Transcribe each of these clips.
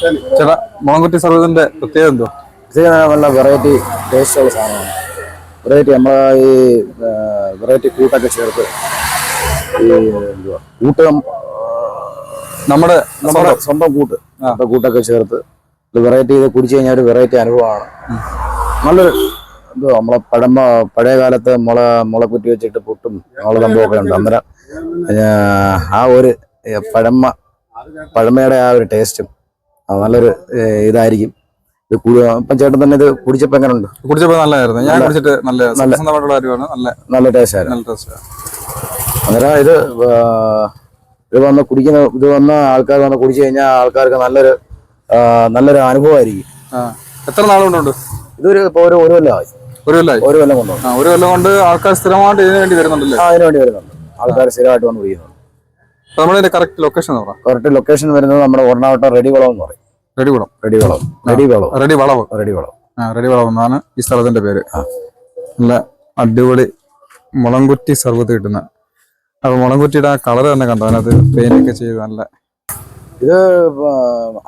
ചേട്ടാ മുളംകുറ്റി സർവീസിന്റെ പ്രത്യേകത എന്തോ നല്ല വെറൈറ്റി ടേസ്റ്റുള്ള സാധനമാണ്. വെറൈറ്റി നമ്മൾ ഈ വെറൈറ്റി കൂട്ടൊക്കെ ചേർത്ത് ഈ എന്തുവാ കൂട്ട് നമ്മുടെ നമ്മുടെ സ്വന്തം കൂട്ട് നമ്മുടെ കൂട്ടൊക്കെ ചേർത്ത് ഇത് വെറൈറ്റി ഇത് കുടിച്ചു കഴിഞ്ഞാൽ ഒരു വെറൈറ്റി അനുഭവമാണ്. നല്ലൊരു എന്തുവാ നമ്മളെ പഴമ പഴയ കാലത്ത് മുള മുള കുറ്റി വെച്ചിട്ട് പുട്ടും മുള സംഭവമൊക്കെ ഉണ്ട്. അന്നേരം ആ ഒരു പഴമ പഴമയുടെ ആ ഒരു ടേസ്റ്റും നല്ലൊരു ഇതായിരിക്കും. ഇത് ഇപ്പം ചേട്ടൻ തന്നെ ഇത് കുടിച്ചപ്പോൾ എങ്ങനെ ഉണ്ട് കുടിച്ചപ്പോ നല്ലതായിരുന്നു ഞാൻ കുടിച്ചിട്ട് നല്ല കാര്യമാണ്. നല്ല നല്ല ടേസ്റ്റ് ആയിരുന്നു നല്ല ടേസ്റ്റ് അന്നേരം ഇത് ഇത് വന്ന് കുടിക്കുന്ന ഇത് വന്ന ആൾക്കാർ വന്ന് കുടിച്ചു കഴിഞ്ഞാൽ ആൾക്കാർക്ക് നല്ലൊരു നല്ലൊരു അനുഭവമായിരിക്കും. എത്ര നാൾ കൊണ്ടുണ്ട് ഇതൊരു ഇപ്പോൾ ഒരു ഒരു കൊല്ലമായി ഒരു കൊല്ലമായി ഒരു കൊല്ലം കൊണ്ടുണ്ട്. ഒരു കൊല്ലം കൊണ്ട് ആൾക്കാർ സ്ഥിരമായിട്ട് ഇതിനു വേണ്ടി വരുന്നുണ്ടല്ലേ? ആ അതിന് വേണ്ടി വരുന്നുണ്ട്. ആൾക്കാർ സ്ഥിരമായിട്ട് വന്ന് കുടിക്കുന്നുണ്ട്. നമ്മുടെ കറക്റ്റ് ലൊക്കേഷൻ കറക്റ്റ് ലൊക്കേഷൻ വരുന്നത് നമ്മുടെ ഒറണാവട്ടം റെഡി വളം എന്ന് പറയും. റെഡി വളം റെഡി വളം റെഡി വളം റെഡി വളവ് റെഡി വളം ആ റെഡി എന്നാണ് ഈ സ്ഥലത്തിന്റെ പേര്. നല്ല അടിപൊളി മുളങ്കുറ്റി സർവത്ത് കിട്ടുന്ന. അപ്പൊ മുളങ്കുറ്റിയുടെ ആ കളർ തന്നെ കണ്ടോ? അതിനകത്ത് പെയിന്റ് ഒക്കെ ചെയ്ത് നല്ല ഇത്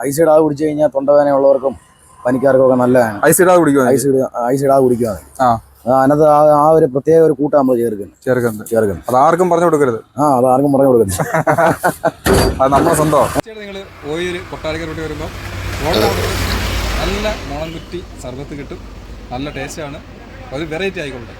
ഐസ് ഇടാതെ കുടിച്ചു കഴിഞ്ഞാൽ തൊണ്ടവേദന ഉള്ളവർക്കും പനിക്കാർക്കും ഒക്കെ നല്ലതാണ് ഐസ് ഇടാതെ കുടിക്കുക ഐസ് ഇടുക ഐസ് ഇടാതെ കുടിക്കുക ആ. അതിനകത്ത് ആ ആ ഒരു പ്രത്യേക ഒരു കൂട്ടം നമ്മൾ ചേർക്കുന്നത് ചേർക്കുന്നത് ചേർക്കുന്നത് അത് ആർക്കും പറഞ്ഞു കൊടുക്കരുത്. ആ അത് ആർക്കും പറഞ്ഞു കൊടുക്കരുത്. അത് നമ്മുടെ സ്വന്തം. നിങ്ങൾ ഓയിൽ കൊട്ടാരക്കര വരുമ്പോൾ നല്ല മണം കുറ്റി സർബത്ത് കിട്ടും. നല്ല ടേസ്റ്റാണ്. ഒരു വെറൈറ്റി ആയിക്കോട്ടെ.